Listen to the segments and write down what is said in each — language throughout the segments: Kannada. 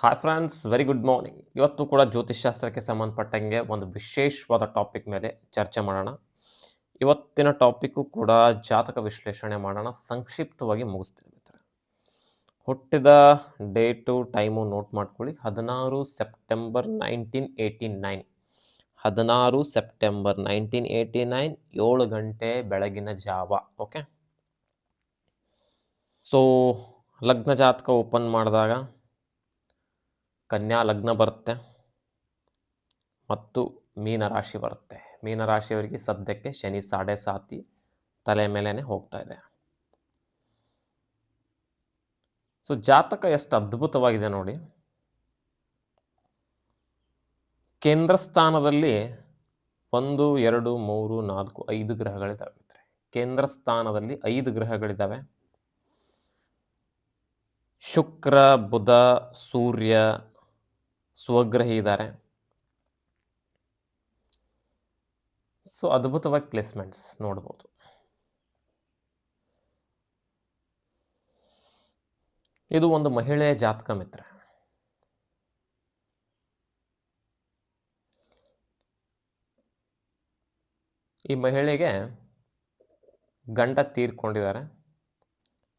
Hi friends very good morning ಇವತ್ತು ಕೂಡ ಜ್ಯೋತಿಷಾಸ್ತ್ರಕ್ಕೆ ಸಂಬಂಧಪಟ್ಟಂಗೆ ಒಂದು ವಿಶೇಷವಾದ ಟಾಪಿಕ್ ಮೇಲೆ ಚರ್ಚೆ ಮಾಡೋಣ. ಇವತ್ತಿನ ಟಾಪಿಕ್ಕು ಕೂಡ ಜಾತಕ ವಿಶ್ಲೇಷಣೆ ಮಾಡೋಣ. ಸಂಕ್ಷಿಪ್ತವಾಗಿ ಮುಗಿಸ್ತೀನಿ ಮಿತ್ರ ಹುಟ್ಟಿದ ಡೇಟು, ಟೈಮು ನೋಟ್ ಮಾಡ್ಕೊಳ್ಳಿ. ಹದಿನಾರು ಸೆಪ್ಟೆಂಬರ್ ನೈನ್ಟೀನ್ ಏಯ್ಟಿ ನೈನ್ ಹದಿನಾರು ಸೆಪ್ಟೆಂಬರ್ ನೈನ್ಟೀನ್ ಏಯ್ಟಿ ನೈನ್ ಏಳು ಗಂಟೆ ಬೆಳಗಿನ ಜಾವ ಓಕೆ ಸೊ ಲಗ್ನ ಜಾತಕ ಓಪನ್ ಮಾಡಿದಾಗ ಕನ್ಯಾ ಲಗ್ನ ಬರುತ್ತೆ ಮತ್ತು ಮೀನರಾಶಿ ಬರುತ್ತೆ. ಮೀನರಾಶಿಯವರಿಗೆ ಸದ್ಯಕ್ಕೆ ಶನಿ ಸಾಡೆ ಸಾತಿ ತಲೆ ಮೇಲೇ ಹೋಗ್ತಾ ಇದೆ. ಸೊ, ಜಾತಕ ಎಷ್ಟು ಅದ್ಭುತವಾಗಿದೆ ನೋಡಿ. ಕೇಂದ್ರ ಸ್ಥಾನದಲ್ಲಿ ಒಂದು, ಎರಡು, ಮೂರು, ನಾಲ್ಕು, ಐದು ಗ್ರಹಗಳಿದ್ದಾವೆ ಕೇಂದ್ರ ಸ್ಥಾನದಲ್ಲಿ ಐದು ಗ್ರಹಗಳಿದ್ದಾವೆ ಶುಕ್ರ, ಬುಧ, ಸೂರ್ಯ ಸ್ವಗ್ರಹಿ ಇದ್ದಾರೆ ಸೊ ಅದ್ಭುತವಾಗಿ ಪ್ಲೇಸ್ಮೆಂಟ್ಸ್ ನೋಡ್ಬೋದು. ಇದು ಒಂದು ಮಹಿಳೆಯ ಜಾತಕ ಮಿತ್ರ. ಈ ಮಹಿಳೆಗೆ ಗಂಡ ತೀರ್ಕೊಂಡಿದ್ದಾರೆ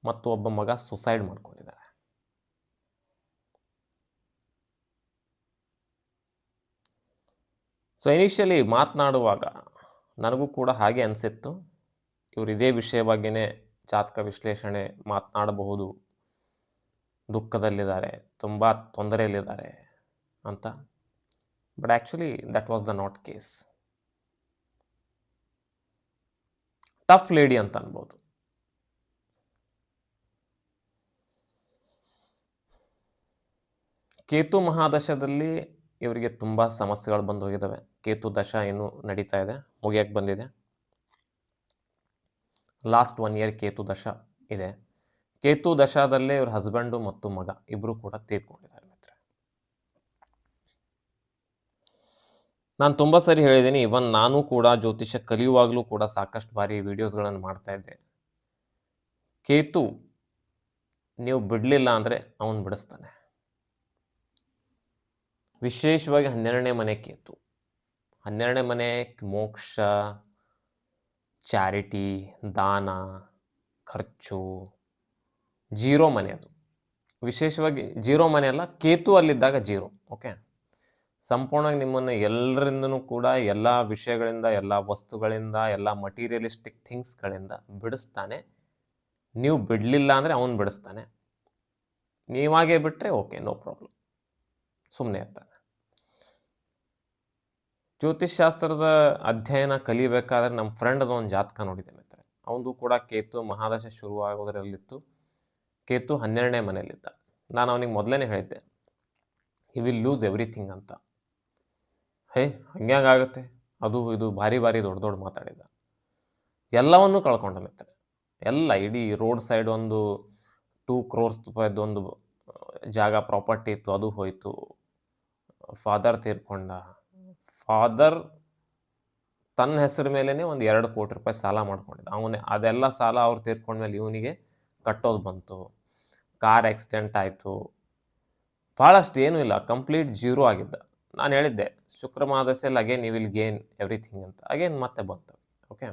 ಮತ್ತು ಒಬ್ಬ ಮಗ ಸುಸೈಡ್ ಮಾಡ್ಕೊಂಡಿದ್ದಾರೆ. ಸೊ ಇನಿಷಿಯಲಿ ಮಾತನಾಡುವಾಗ ನನಗೂ ಕೂಡ ಹಾಗೆ ಅನಿಸಿತ್ತು. ಇವರು ಇದೇ ವಿಷಯ ಬಗ್ಗೆನೇ ಜಾತಕ ವಿಶ್ಲೇಷಣೆ ಮಾತನಾಡಬಹುದು. ದುಃಖದಲ್ಲಿದ್ದಾರೆ, ತುಂಬ ತೊಂದರೆಯಲ್ಲಿದ್ದಾರೆ ಅಂತ. But actually that was the not case tough lady ಅಂತ ಅನ್ಬೋದು. ಕೇತು ಮಹಾದಶದಲ್ಲಿ ಇವರಿಗೆ ತುಂಬ ಸಮಸ್ಯೆಗಳು ಬಂದು ಹೋಗಿದ್ದಾವೆ ಕೇತು ದಶ ಏನು ನಡೀತಾ ಇದೆ. ಮುಗಿಯಕ್ಕೆ ಬಂದಿದೆ. ಲಾಸ್ಟ್ ಒನ್ ಇಯರ್ ಕೇತು ದಶ ಇದೆ. ಕೇತು ದಶಾದಲ್ಲೇ ಇವ್ರ ಹಸ್ಬೆಂಡು ಮತ್ತು ಮಗ ಇಬ್ಬರು ಕೂಡ ತೀರ್ಕೊಂಡಿದ್ದಾರೆ ಮಿತ್ರ ನಾನು ತುಂಬ ಸರಿ ಹೇಳಿದ್ದೀನಿ ಇವನ್ ನಾನು ಕೂಡ ಜ್ಯೋತಿಷ್ಯ ಕಲಿಯುವಾಗಲೂ ಕೂಡ ಸಾಕಷ್ಟು ಬಾರಿ ವಿಡಿಯೋಸ್ಗಳನ್ನು ಮಾಡ್ತಾ ಇದ್ದೆ. ಕೇತು, ನೀವು ಬಿಡಲಿಲ್ಲ ಅಂದರೆ ಅವನು ಬಿಡಿಸ್ತಾನೆ. ವಿಶೇಷವಾಗಿ ಹನ್ನೆರಡನೇ ಮನೆ ಕೇತು. ಹನ್ನೆರಡನೇ ಮನೆ ಮೋಕ್ಷ, ಚಾರಿಟಿ, ದಾನ, ಖರ್ಚು, ಜೀರೋ ಮನೆ ಅದು. ವಿಶೇಷವಾಗಿ ಜೀರೋ ಮನೆ ಅಲ್ಲ, ಕೇತು ಅಲ್ಲಿದ್ದಾಗ ಜೀರೋ, ಓಕೆ? ಸಂಪೂರ್ಣವಾಗಿ ನಿಮ್ಮನ್ನು ಎಲ್ಲರಿಂದನೂ ಕೂಡ ಎಲ್ಲ ವಿಷಯಗಳಿಂದ, ಎಲ್ಲ ವಸ್ತುಗಳಿಂದ, ಎಲ್ಲ ಮಟೀರಿಯಲಿಸ್ಟಿಕ್ ಥಿಂಗ್ಸ್ಗಳಿಂದ ಬಿಡಿಸ್ತಾನೆ. ನೀವು ಬಿಡಲಿಲ್ಲ ಅಂದರೆ ಅವನು ಬಿಡಿಸ್ತಾನೆ. ನೀವಾಗೇ ಬಿಟ್ಟರೆ ಓಕೆ ನೋ ಪ್ರಾಬ್ಲಮ್ ಸುಮ್ಮನೆ ಇರ್ತಾನೆ ಜ್ಯೋತಿಷ್ಶಾಸ್ತ್ರದ ಅಧ್ಯಯನ ಕಲಿಬೇಕಾದ್ರೆ ನಮ್ಮ ಫ್ರೆಂಡ್ದು ಒಂದು ಜಾತಕ ನೋಡಿದೆ ಮಿತ್ರ ಅವನದು ಕೂಡ ಕೇತು ಮಹಾದಶ ಶುರುವಾಗೋದ್ರಲ್ಲಿತ್ತು. ಕೇತು ಹನ್ನೆರಡನೇ ಮನೆಯಲ್ಲಿದ್ದ. ನಾನು ಅವನಿಗೆ ಮೊದಲೇ ಹೇಳಿದ್ದೆ ಹಿ ವಿಲ್ ಲೂಸ್ ಎವ್ರಿಥಿಂಗ್ ಅಂತ. ಹೇ, ಹಂಗ್ಯಾಂಗಾಗುತ್ತೆ? ಅದು, ಇದು ಭಾರಿ ಭಾರಿ ದೊಡ್ಡ ದೊಡ್ಡ ಮಾತಾಡಿದ. ಎಲ್ಲವನ್ನೂ ಕಳ್ಕೊಂಡ ಮಿತ್ರ ಎಲ್ಲ ಇಡೀ ರೋಡ್ ಸೈಡ್ ಒಂದು ಟೂ ಕ್ರೋರ್ಸ್ ಒಂದು ಜಾಗ ಪ್ರಾಪರ್ಟಿ ಇತ್ತು, ಅದು ಹೋಯಿತು. ಫಾದರ್ ತೀರ್ಕೊಂಡ. ಫಾದರ್ ತನ್ನ ಹೆಸರ ಮೇಲೇ ಒಂದು ಎರಡು ಕೋಟಿ ರೂಪಾಯಿ ಸಾಲ ಮಾಡ್ಕೊಂಡಿದ್ದ. ಅವನೇ, ಅದೆಲ್ಲ ಸಾಲ ಅವ್ರು ತೀರ್ಕೊಂಡ್ಮೇಲೆ ಇವನಿಗೆ ಕಟ್ಟೋದು ಬಂತು. ಕಾರ್ ಆಕ್ಸಿಡೆಂಟ್ ಆಯಿತು. ಭಾಳಷ್ಟು ಏನೂ ಇಲ್ಲ, ಕಂಪ್ಲೀಟ್ ಜೀರೋ ಆಗಿದ್ದ. ನಾನು ಹೇಳಿದ್ದೆ Shukra ಮಾದಸೆಯಲ್ಲಿ again you will gain everything ಅಂತ. ಅಗೇನ್ ಮತ್ತೆ ಬಂತು ಓಕೆ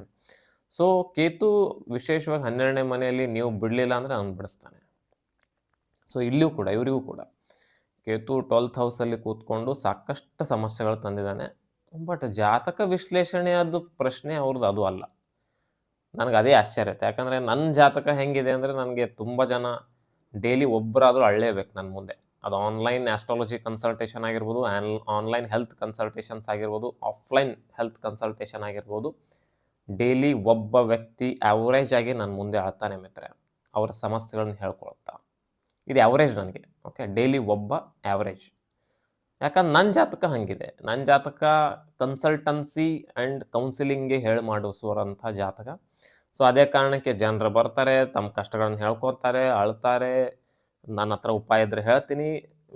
ಸೊ ಕೇತು ವಿಶೇಷವಾಗಿ ಹನ್ನೆರಡನೇ ಮನೆಯಲ್ಲಿ ನೀವು ಬಿಡಲಿಲ್ಲ ಅಂದರೆ ಅವ್ನು ಬಿಡಿಸ್ತಾನೆ. ಸೊ ಇಲ್ಲಿಯೂ ಕೂಡ, ಇವರಿಗೂ ಕೂಡ. ಕೇತು ಟ್ವೆಲ್ತ್ ಹೌಸಲ್ಲಿ ಕೂತ್ಕೊಂಡು ಸಾಕಷ್ಟು ಸಮಸ್ಯೆಗಳು ತಂದಿದ್ದಾನೆ. ಬಟ್ ಜಾತಕ ವಿಶ್ಲೇಷಣೆ ಅದು ಪ್ರಶ್ನೆ ಅವ್ರದ್ದು ಅದು ಅಲ್ಲ. ನನಗೆ ಅದೇ ಆಶ್ಚರ್ಯ ಯಾಕಂದರೆ ನನ್ನ ಜಾತಕ ಹೆಂಗಿದೆ ಅಂದರೆ ನನಗೆ ತುಂಬ ಜನ ಡೈಲಿ ಒಬ್ಬರಾದರೂ ಅಳ್ಳೇಬೇಕು ನನ್ನ ಮುಂದೆ. ಅದು ಆನ್ಲೈನ್ ಆಸ್ಟ್ರಾಲಜಿ ಕನ್ಸಲ್ಟೇಷನ್ ಆಗಿರ್ಬೋದು, ಆನ್, ಆನ್ಲೈನ್ ಹೆಲ್ತ್ ಕನ್ಸಲ್ಟೇಷನ್ಸ್ ಆಗಿರ್ಬೋದು, ಆಫ್ಲೈನ್ ಹೆಲ್ತ್ ಕನ್ಸಲ್ಟೇಷನ್ ಆಗಿರ್ಬೋದು. ಡೈಲಿ ಒಬ್ಬ ವ್ಯಕ್ತಿ ಆ್ಯಾವ್ರೇಜ್ ಆಗಿ ನನ್ನ ಮುಂದೆ ಅಳ್ತಾನೆ ಮಿತ್ರ. ಅವರ ಸಮಸ್ಯೆಗಳನ್ನ ಹೇಳ್ಕೊಳ್ತಾ. ಇದು ಆ್ಯಾವ್ರೇಜ್ ನನಗೆ ಓಕೆ ಡೈಲಿ ಒಬ್ಬ ಆ್ಯಾವ್ರೇಜ್ ಯಾಕಂದ್ರೆ ನನ್ನ ಜಾತಕ ಹಾಗಿದೆ. ನನ್ನ ಜಾತಕ ಕನ್ಸಲ್ಟನ್ಸಿ ಆ್ಯಂಡ್ ಕೌನ್ಸಿಲಿಂಗ್ಗೆ ಹೇಳಿ ಮಾಡಿಸುವಂಥ ಜಾತಕ. ಸೊ ಅದೇ ಕಾರಣಕ್ಕೆ ಜನರು ಬರ್ತಾರೆ, ತಮ್ಮ ಕಷ್ಟಗಳನ್ನು ಹೇಳ್ಕೊತಾರೆ, ಅಳ್ತಾರೆ. ನನ್ನ ಹತ್ರ ಉಪಾಯ ಇದ್ದರೆ ಹೇಳ್ತೀನಿ.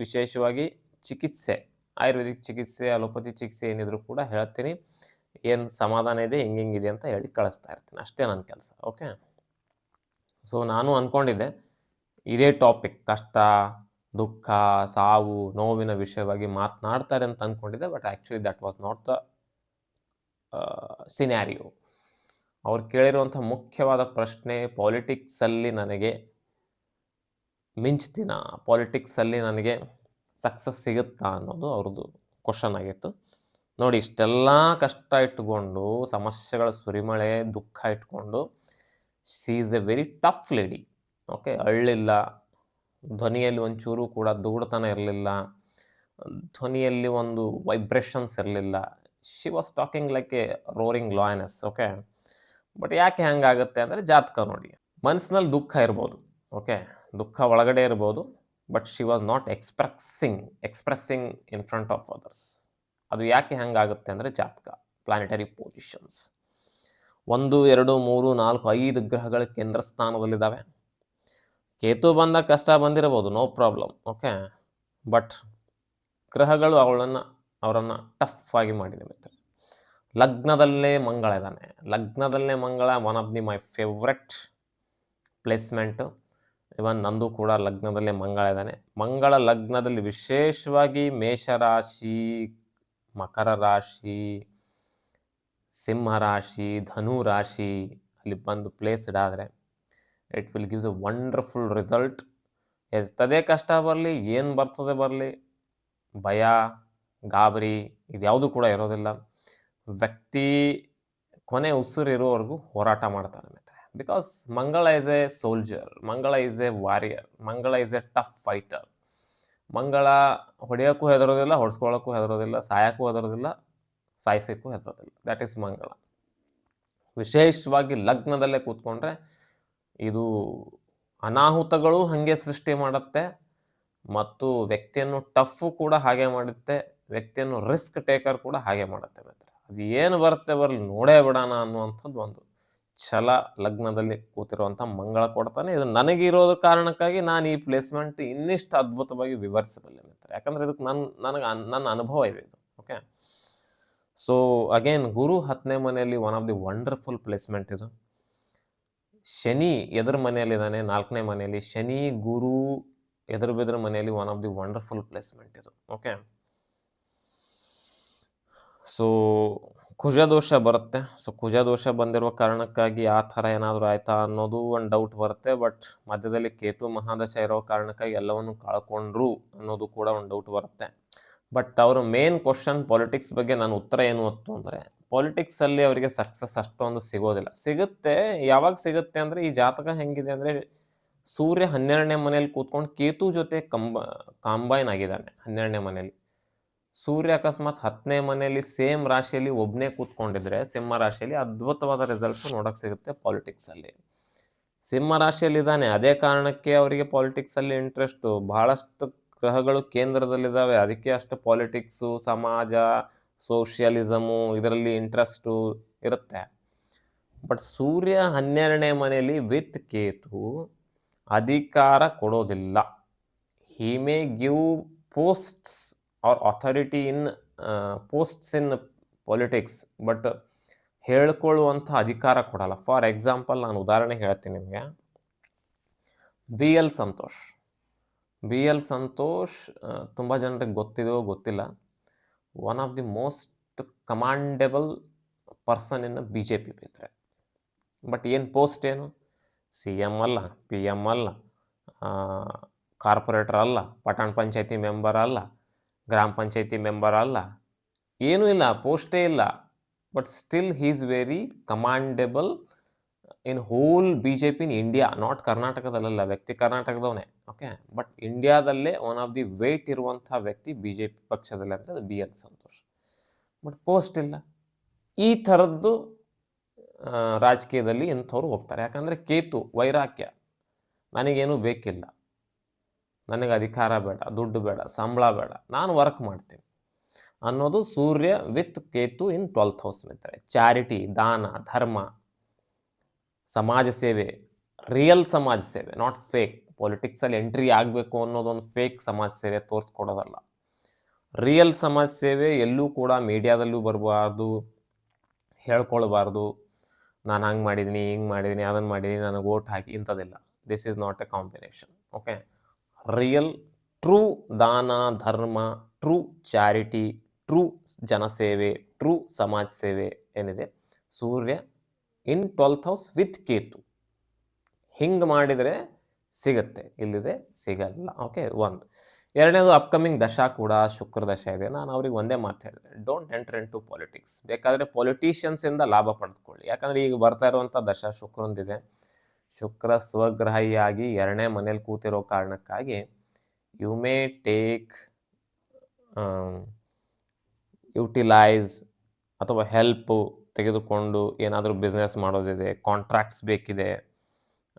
ವಿಶೇಷವಾಗಿ ಚಿಕಿತ್ಸೆ, ಆಯುರ್ವೇದಿಕ್ ಚಿಕಿತ್ಸೆ, ಅಲೋಪತಿ ಚಿಕಿತ್ಸೆ ಏನಿದ್ರು ಕೂಡ ಹೇಳ್ತೀನಿ. ಏನು ಸಮಾಧಾನ ಇದೆ, ಹೆಂಗೆ ಹಿಂಗಿದೆ ಅಂತ ಹೇಳಿ ಕಳಿಸ್ತಾ ಇರ್ತೀನಿ. ಅಷ್ಟೇ ನನ್ನ ಕೆಲಸ ಓಕೆ ಸೊ ನಾನು ಅಂದ್ಕೊಂಡಿದ್ದೆ ಇದೇ ಟಾಪಿಕ್ ಕಷ್ಟ ದುಃಖ, ಸಾವು, ನೋವಿನ ವಿಷಯವಾಗಿ ಮಾತನಾಡ್ತಾರೆ ಅಂತ ಅಂದ್ಕೊಂಡಿದ್ದೆ but actually that was not the scenario ಅವ್ರು ಕೇಳಿರುವಂಥ ಮುಖ್ಯವಾದ ಪ್ರಶ್ನೆ ಪಾಲಿಟಿಕ್ಸಲ್ಲಿ ನನಗೆ ಮಿಂಚ್ತೀನ ಪಾಲಿಟಿಕ್ಸಲ್ಲಿ ನನಗೆ ಸಕ್ಸಸ್ ಸಿಗುತ್ತಾ ಅನ್ನೋದು ಅವ್ರದ್ದು ಕ್ವಶನ್ ಆಗಿತ್ತು. ನೋಡಿ, ಇಷ್ಟೆಲ್ಲ ಕಷ್ಟ ಇಟ್ಕೊಂಡು ಸಮಸ್ಯೆಗಳ ಸುರಿಮಳೆ, ದುಃಖ ಇಟ್ಕೊಂಡು she is a very tough lady okay ಅಳ್ಳಿಲ್ಲ ಧ್ವನಿಯಲ್ಲಿ ಒಂಚೂರು ಕೂಡ ದೂಡತನ ಇರಲಿಲ್ಲ. ಧ್ವನಿಯಲ್ಲಿ ಒಂದು ವೈಬ್ರೇಷನ್ಸ್ ಇರಲಿಲ್ಲ. She was talking like a roaring lioness okay but ಯಾಕೆ ಹಂಗಾಗುತ್ತೆ ಅಂದರೆ ಜಾತಕ ನೋಡಿ. ಮನಸ್ಸಿನಲ್ಲಿ ದುಃಖ ಇರ್ಬೋದು ಓಕೆ ದುಃಖ ಒಳಗಡೆ ಇರ್ಬೋದು but she was not expressing expressing in front of others ಅದು ಯಾಕೆ ಹೆಂಗಾಗುತ್ತೆ ಅಂದರೆ ಜಾತಕ ಪ್ಲಾನೆಟರಿ ಪೊಸಿಷನ್ಸ್ ಒಂದು, ಎರಡು, ಮೂರು, ನಾಲ್ಕು, ಐದು ಗ್ರಹಗಳ ಕೇಂದ್ರ ಸ್ಥಾನದಲ್ಲಿದ್ದಾವೆ ಕೇತು ಬಂದಾಗ ಕಷ್ಟ ಬಂದಿರಬಹುದು ನೋ ಪ್ರಾಬ್ಲಮ್ ಓಕೆ ಬಟ್ ಗ್ರಹಗಳು ಅವಳನ್ನು, ಅವರನ್ನು ಟಫ್ ಆಗಿ ಮಾಡಿದೆ ಮಿತ್ರ. ಲಗ್ನದಲ್ಲೇ ಮಂಗಳ ಇದ್ದಾನೆ. ಲಗ್ನದಲ್ಲೇ Mangala one of the my favourite placement even ನಂದು ಕೂಡ ಲಗ್ನದಲ್ಲೇ ಮಂಗಳ ಇದ್ದಾನೆ. ಮಂಗಳ ಲಗ್ನದಲ್ಲಿ ವಿಶೇಷವಾಗಿ ಮೇಷರಾಶಿ, ಮಕರ ರಾಶಿ, ಸಿಂಹ ರಾಶಿ, ಧನು ರಾಶಿ ಅಲ್ಲಿ ಬಂದು ಪ್ಲೇಸ್ಡ್ ಆದರೆ it will gives a wonderful result ಎಷ್ಟದೇ ಕಷ್ಟ ಬರಲಿ, ಏನು ಬರ್ತದೆ ಬರಲಿ. ಭಯ, ಗಾಬರಿ ಇದ್ಯಾವುದು ಕೂಡ ಇರೋದಿಲ್ಲ. ವ್ಯಕ್ತಿ, ಕೊನೆ ಉಸಿರು ಇರೋವರೆಗೂ ಹೋರಾಟ ಮಾಡ್ತಾನೆ ಮತ್ತೆ because Mangala is a soldier Mangala is a warrior Mangala is a tough fighter Mangala ಹೊಡೆಯೋಕ್ಕೂ ಹೆದರೋದಿಲ್ಲ, ಹೊಡ್ಸ್ಕೊಳ್ಳೋಕ್ಕೂ ಹೆದರೋದಿಲ್ಲ, ಸಾಯೋಕ್ಕೂ ಹೆದರೋದಿಲ್ಲ, ಸಾಯಿಸೋಕ್ಕೂ ಹೆದರೋದಿಲ್ಲ. That is ಮಂಗಳ. ವಿಶೇಷವಾಗಿ ಲಗ್ನದಲ್ಲೇ ಕೂತ್ಕೊಂಡ್ರೆ ಇದು ಅನಾಹುತಗಳು ಹಾಗೆ ಸೃಷ್ಟಿ ಮಾಡುತ್ತೆ ಮತ್ತು ವ್ಯಕ್ತಿಯನ್ನು ಟಫ್ ಕೂಡ ಹಾಗೆ ಮಾಡುತ್ತೆ, ವ್ಯಕ್ತಿಯನ್ನು ರಿಸ್ಕ್ ಟೇಕರ್ ಕೂಡ ಹಾಗೆ ಮಾಡುತ್ತೆ ಮಿತ್ರ. ಅದು ಏನು ಬರುತ್ತೆ ಬರಲಿ, ನೋಡೇ ಬಿಡೋಣ ಅನ್ನುವಂಥದ್ದು ಒಂದು ಛಲ ಲಗ್ನದಲ್ಲಿ ಕೂತಿರುವಂಥ ಮಂಗಳ ಕೊಡ್ತಾನೆ. ಇದು ನನಗಿರೋದು ಕಾರಣಕ್ಕಾಗಿ ನಾನು ಈ ಪ್ಲೇಸ್ಮೆಂಟ್ ಇನ್ನಿಷ್ಟು ಅದ್ಭುತವಾಗಿ ವಿವರಿಸಬಲ್ಲೆ ಮಿತ್ರ. ಯಾಕಂದ್ರೆ ಇದಕ್ಕೆ ನನ್ನ ನನಗೆ ನನ್ನ ಅನುಭವ ಇದೆ ಇದು ಓಕೆ ಸೊ ಅಗೇನ್ ಗುರು ಹತ್ತನೇ ಮನೆಯಲ್ಲಿ one of the wonderful placement ಇದು. ಶನಿ ಎದುರು ಮನೆಯಲ್ಲಿದ್ದಾನೆ ನಾಲ್ಕನೇ ಮನೆಯಲ್ಲಿ ಶನಿ, ಗುರು ಎದುರು ಬೆದ್ರ ಮನೆಯಲ್ಲಿ one of the wonderful placement ಇದು ಓಕೆ ಸೊ ಕುಜದೋಷ ಬರುತ್ತೆ. ಸೊ ಕುಜದೋಷ ಬಂದಿರುವ ಕಾರಣಕ್ಕಾಗಿ ಆ ಥರ ಏನಾದರೂ ಆಯ್ತಾ ಅನ್ನೋದು ಒಂದು ಡೌಟ್ ಬರುತ್ತೆ ಬಟ್ ಮಧ್ಯದಲ್ಲಿ ಕೇತು ಮಹಾದಶ ಇರೋ ಕಾರಣಕ್ಕಾಗಿ ಎಲ್ಲವನ್ನು ಕಳ್ಕೊಂಡ್ರು ಅನ್ನೋದು ಕೂಡ ಒಂದು ಡೌಟ್ ಬರುತ್ತೆ. ಬಟ್ ಅವರ ಮೇನ್ ಕ್ವಶನ್ ಪಾಲಿಟಿಕ್ಸ್ ಬಗ್ಗೆ ನಾನು ಉತ್ತರ ಏನು ಹೊತ್ತು ಅಂದರೆ ಪಾಲಿಟಿಕ್ಸಲ್ಲಿ ಅವರಿಗೆ ಸಕ್ಸಸ್ ಅಷ್ಟೊಂದು ಸಿಗೋದಿಲ್ಲ. ಸಿಗುತ್ತೆ, ಯಾವಾಗ ಸಿಗುತ್ತೆ ಅಂದರೆ, ಈ ಜಾತಕ ಹೆಂಗಿದೆ ಅಂದರೆ, ಸೂರ್ಯ ಹನ್ನೆರಡನೇ ಮನೆಯಲ್ಲಿ ಕೂತ್ಕೊಂಡು ಕೇತು ಜೊತೆ ಕಂಬ, ಕಾಂಬೈನ್ ಆಗಿದ್ದಾನೆ ಹನ್ನೆರಡನೇ ಮನೆಯಲ್ಲಿ. ಸೂರ್ಯ ಅಕಸ್ಮಾತ್ ಹತ್ತನೇ ಮನೆಯಲ್ಲಿ ಸೇಮ್ ರಾಶಿಯಲ್ಲಿ ಒಬ್ಬನೇ ಕೂತ್ಕೊಂಡಿದ್ರೆ, ಸಿಂಹ ರಾಶಿಯಲ್ಲಿ ಅದ್ಭುತವಾದ ರಿಸಲ್ಟ್ಸ್ ನೋಡೋಕೆ ಸಿಗುತ್ತೆ ಪಾಲಿಟಿಕ್ಸಲ್ಲಿ ಸಿಂಹ ರಾಶಿಯಲ್ಲಿದ್ದಾನೆ, ಅದೇ ಕಾರಣಕ್ಕೆ ಅವರಿಗೆ ಪಾಲಿಟಿಕ್ಸಲ್ಲಿ ಇಂಟ್ರೆಸ್ಟು ಬಹಳಷ್ಟು ಗ್ರಹಗಳು ಕೇಂದ್ರದಲ್ಲಿದ್ದಾವೆ. ಅದಕ್ಕೆ ಅಷ್ಟು ಪಾಲಿಟಿಕ್ಸು, ಸಮಾಜ, ಸೋಷಿಯಲಿಸಮು, ಇದರಲ್ಲಿ ಇಂಟ್ರೆಸ್ಟು ಇರುತ್ತೆ. ಬಟ್ ಸೂರ್ಯ ಹನ್ನೆರಡನೇ ಮನೆಯಲ್ಲಿ ವಿತ್ ಕೇತು ಅಧಿಕಾರ ಕೊಡೋದಿಲ್ಲ. He may give posts or authority in posts in politics, but ಹೇಳ್ಕೊಳ್ಳುವಂಥ ಅಧಿಕಾರ ಕೊಡಲ್ಲ. ಫಾರ್ ಎಕ್ಸಾಂಪಲ್ ನಾನು ಉದಾಹರಣೆ ಹೇಳ್ತೀನಿ ನಿಮಗೆ. B L Santosh. B L Santosh ತುಂಬ ಜನರಿಗೆ ಗೊತ್ತಿದೆಯೋ ಗೊತ್ತಿಲ್ಲ. One of the most commandable person in B J P ಬಿದ್ದರೆ ಬಟ್ ಏನು ಪೋಸ್ಟ್ ಏನು? ಸಿ ಎಂ ಅಲ್ಲ ಪಿ ಎಂ ಅಲ್ಲ ಕಾರ್ಪೊರೇಟರ್ ಅಲ್ಲ ಪಟ್ಟಣ ಪಂಚಾಯತಿ ಮೆಂಬರ್ ಅಲ್ಲ, ಗ್ರಾಮ ಪಂಚಾಯತಿ ಮೆಂಬರ್ ಅಲ್ಲ. ಏನೂ ಇಲ್ಲ ಪೋಸ್ಟೇ ಇಲ್ಲ. But still he is very commandable in whole B J P in India not ಕರ್ನಾಟಕದಲ್ಲ ವ್ಯಕ್ತಿ ಕರ್ನಾಟಕದವನೇ ಓಕೆ ಬಟ್ ಇಂಡಿಯಾದಲ್ಲೇ ಒನ್ ಆಫ್ ದಿ ವೇಟ್ ಇರುವಂಥ ವ್ಯಕ್ತಿ ಬಿ ಜೆ ಪಿ ಪಕ್ಷದಲ್ಲಿ ಅಂದರೆ ಅದು B L Santosh. But post ಇಲ್ಲ. ಈ ಥರದ್ದು ರಾಜಕೀಯದಲ್ಲಿ ಇಂಥವ್ರು ಹೋಗ್ತಾರೆ. ಯಾಕಂದರೆ ಕೇತು ವೈರಾಕ್ಯ ನನಗೇನು ಬೇಕಿಲ್ಲ. ನನಗೆ ಅಧಿಕಾರ ಬೇಡ, ದುಡ್ಡು ಬೇಡ, ಸಂಬಳ ಬೇಡ, ನಾನು ವರ್ಕ್ ಮಾಡ್ತೀನಿ. ಅನ್ನೋದು Surya with Ketu in twelfth house Mitra charity ದಾನ, ಧರ್ಮ ಸಮಾಜ ಸೇವೆ ರಿಯಲ್ ಸಮಾಜ ಸೇವೆ ನಾಟ್ ಫೇಕ್ ಪೊಲಿಟಿಕ್ಸಲ್ಲಿ ಎಂಟ್ರಿ ಆಗಬೇಕು ಅನ್ನೋದೊಂದು ಫೇಕ್ ಸಮಾಜ ಸೇವೆ ತೋರಿಸ್ಕೊಡೋದಲ್ಲ. ರಿಯಲ್ ಸಮಾಜ ಸೇವೆ ಎಲ್ಲೂ ಕೂಡ ಮೀಡಿಯಾದಲ್ಲೂ ಬರಬಾರ್ದು, ಹೇಳ್ಕೊಳ್ಬಾರ್ದು. ನಾನು ಹಂಗೆ ಮಾಡಿದ್ದೀನಿ ಹಿಂಗೆ ಮಾಡಿದ್ದೀನಿ ಅದನ್ನು ಮಾಡಿದ್ದೀನಿ ನನಗೆ ಓಟ್ ಹಾಕಿ ಇಂಥದ್ದಿಲ್ಲ. This is not a combination okay real true ದಾನ, ಧರ್ಮ ಟ್ರೂ ಚಾರಿಟಿ ಟ್ರೂ ಜನಸೇವೆ ಟ್ರೂ ಸಮಾಜ ಸೇವೆ ಏನಿದೆ? Surya in twelfth house with Ketu. ಹಿಂಗೆ ಮಾಡಿದರೆ ಸಿಗತ್ತೆ ಇಲ್ಲಿದೆ ಸಿಗಲ್ಲ. ಓಕೆ ಒಂದು. ಎರಡನೇದು ಅಪ್ಕಮಿಂಗ್ ದಶಾ ಕೂಡ ಶುಕ್ರ ದಶ ಇದೆ. ನಾನು ಅವ್ರಿಗೆ ಒಂದೇ ಮಾತು ಹೇಳಿದೆ. Don't enter in to politics ಬೇಕಾದರೆ ಪೊಲಿಟಿಷಿಯನ್ಸಿಂದ ಲಾಭ ಪಡೆದುಕೊಳ್ಳಿ. ಯಾಕಂದರೆ ಈಗ ಬರ್ತಾ ಇರುವಂಥ ದಶ ಶುಕ್ರೊಂದಿದೆ ಶುಕ್ರ ಸ್ವಗ್ರಹಿಯಾಗಿ ಎರಡನೇ ಮನೇಲಿ ಕೂತಿರೋ ಕಾರಣಕ್ಕಾಗಿ ಯು ಮೇ ಟೇಕ್ ಯುಟಿಲೈಸ್ ಅಥವಾ ಹೆಲ್ಪು ತೆಗೆದುಕೊಂಡು ಏನಾದರೂ ಬಿಸ್ನೆಸ್ ಮಾಡೋದಿದೆ ಕಾಂಟ್ರಾಕ್ಟ್ಸ್ ಬೇಕಿದೆ,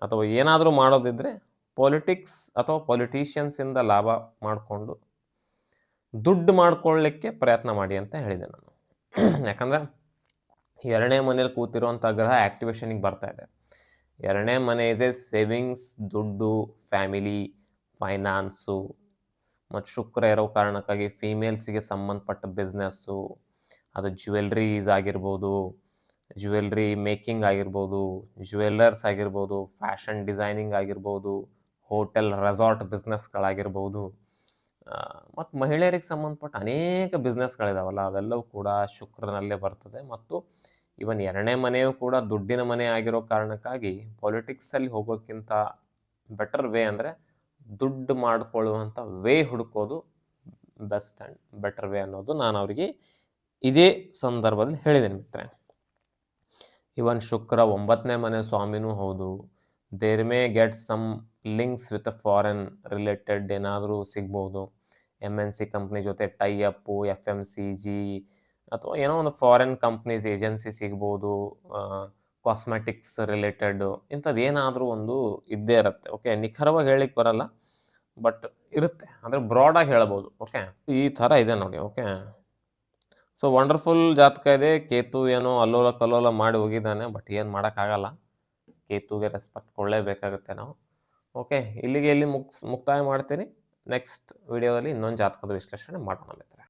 ಅಥವಾ ಏನಾದರೂ ಮಾಡೋದಿದ್ರೆ ಪೊಲಿಟಿಕ್ಸ್ ಅಥವಾ ಪೊಲಿಟಿಷಿಯನ್ಸಿಂದ ಲಾಭ ಮಾಡಿಕೊಂಡು ದುಡ್ಡು ಮಾಡ್ಕೊಳ್ಳಿಕ್ಕೆ ಪ್ರಯತ್ನ ಮಾಡಿ ಅಂತ ಹೇಳಿದೆ ನಾನು. ಯಾಕಂದರೆ ಎರಡನೇ ಮನೇಲಿ ಕೂತಿರುವಂಥ ಗ್ರಹ ಆ್ಯಕ್ಟಿವೇಶನಿಗೆ ಬರ್ತಾ ಇದೆ. ಎರಡನೇ ಮನೆ ಇಸ್ ಎ ಸೇವಿಂಗ್ಸ್ ದುಡ್ಡು ಫ್ಯಾಮಿಲಿ ಫೈನಾನ್ಸು ಮತ್ತು ಶುಕ್ರ ಇರೋ ಕಾರಣಕ್ಕಾಗಿ ಫೀಮೇಲ್ಸಿಗೆ ಸಂಬಂಧಪಟ್ಟ ಬಿಸ್ನೆಸ್ಸು ಅದು ಜ್ಯುವೆಲ್ರೀಸ್ ಆಗಿರ್ಬೋದು ಜ್ಯುವೆಲ್ರಿ ಮೇಕಿಂಗ್ ಆಗಿರ್ಬೋದು ಜ್ಯುವೆಲ್ಲರ್ಸ್ ಆಗಿರ್ಬೋದು ಫ್ಯಾಷನ್ ಡಿಸೈನಿಂಗ್ ಆಗಿರ್ಬೋದು ಹೋಟೆಲ್ ರೆಸಾರ್ಟ್ ಬಿಸ್ನೆಸ್ಗಳಾಗಿರ್ಬೋದು ಮತ್ತು ಮಹಿಳೆಯರಿಗೆ ಸಂಬಂಧಪಟ್ಟ ಅನೇಕ ಬಿಸ್ನೆಸ್ಗಳಿದಾವಲ್ಲ ಅವೆಲ್ಲವೂ ಕೂಡ ಶುಕ್ರನಲ್ಲೇ ಬರ್ತದೆ. ಮತ್ತು ಇವನ್ ಎರಡನೇ ಮನೆಯೂ ಕೂಡ ದುಡ್ಡಿನ ಮನೆ ಆಗಿರೋ ಕಾರಣಕ್ಕಾಗಿ ಪಾಲಿಟಿಕ್ಸಲ್ಲಿ ಹೋಗೋದಕ್ಕಿಂತ ಬೆಟರ್ ವೇ ಅಂದರೆ ದುಡ್ಡು ಮಾಡಿಕೊಳ್ಳುವಂಥ ವೇ ಹುಡುಕೋದು ಬೆಸ್ಟ್ ಆ್ಯಂಡ್ ಬೆಟರ್ ವೇ ಅನ್ನೋದು ನಾನು ಅವರಿಗೆ ಇದೇ ಸಂದರ್ಭದಲ್ಲಿ ಹೇಳಿದ್ದೇನೆ ಮಿತ್ರೆ ಇವನ್ ಶುಕ್ರ ಒಂಬತ್ತನೇ ಮನೆ ಸ್ವಾಮಿನೂ ಹೌದು. There may get some links with foreign related ಏನಾದರೂ ಸಿಗ್ಬೋದು. ಎಂ ಎನ್ ಸಿ ಕಂಪ್ನಿ ಜೊತೆ tie up F M C G ಅಥವಾ ಏನೋ ಒಂದು ಫಾರಿನ್ ಕಂಪ್ನೀಸ್ ಏಜೆನ್ಸಿ ಸಿಗ್ಬೋದು. ಕಾಸ್ಮೆಟಿಕ್ಸ್ ರಿಲೇಟೆಡ್ ಇಂಥದ್ದು ಏನಾದರೂ ಒಂದು ಇದ್ದೇ ಇರುತ್ತೆ. ಓಕೆ ನಿಖರವಾಗಿ ಹೇಳಲಿಕ್ಕೆ ಬರಲ್ಲ ಬಟ್ ಇರುತ್ತೆ. ಅಂದರೆ ಬ್ರಾಡಾಗಿ ಹೇಳ್ಬೋದು. ಓಕೆ ಈ ಥರ ಇದೆ ನೋಡಿ. ಓಕೆ ಸೊ ವಂಡರ್ಫುಲ್ ಜಾತಕ ಇದೆ. ಕೇತು ಏನೋ ಅಲ್ಲೋಲ ಕಲ್ಲೋಲ ಮಾಡಿ ಹೋಗಿದ್ದಾನೆ ಬಟ್ ಏನು ಮಾಡೋಕ್ಕಾಗಲ್ಲ ಕೇತುಗೆ ರೆಸ್ಪೆಕ್ಟ್ ಕೊಡಲೇಬೇಕಾಗುತ್ತೆ ನಾವು. ಓಕೆ ಇಲ್ಲಿಗೆ ಇಲ್ಲಿ ಮುಕ್ಸ್ ಮುಕ್ತಾಯ ಮಾಡ್ತೀನಿ. ನೆಕ್ಸ್ಟ್ ವಿಡಿಯೋದಲ್ಲಿ ಇನ್ನೊಂದು ಜಾತಕದ ವಿಶ್ಲೇಷಣೆ ಮಾಡೋಣ ಮಿತ್ರ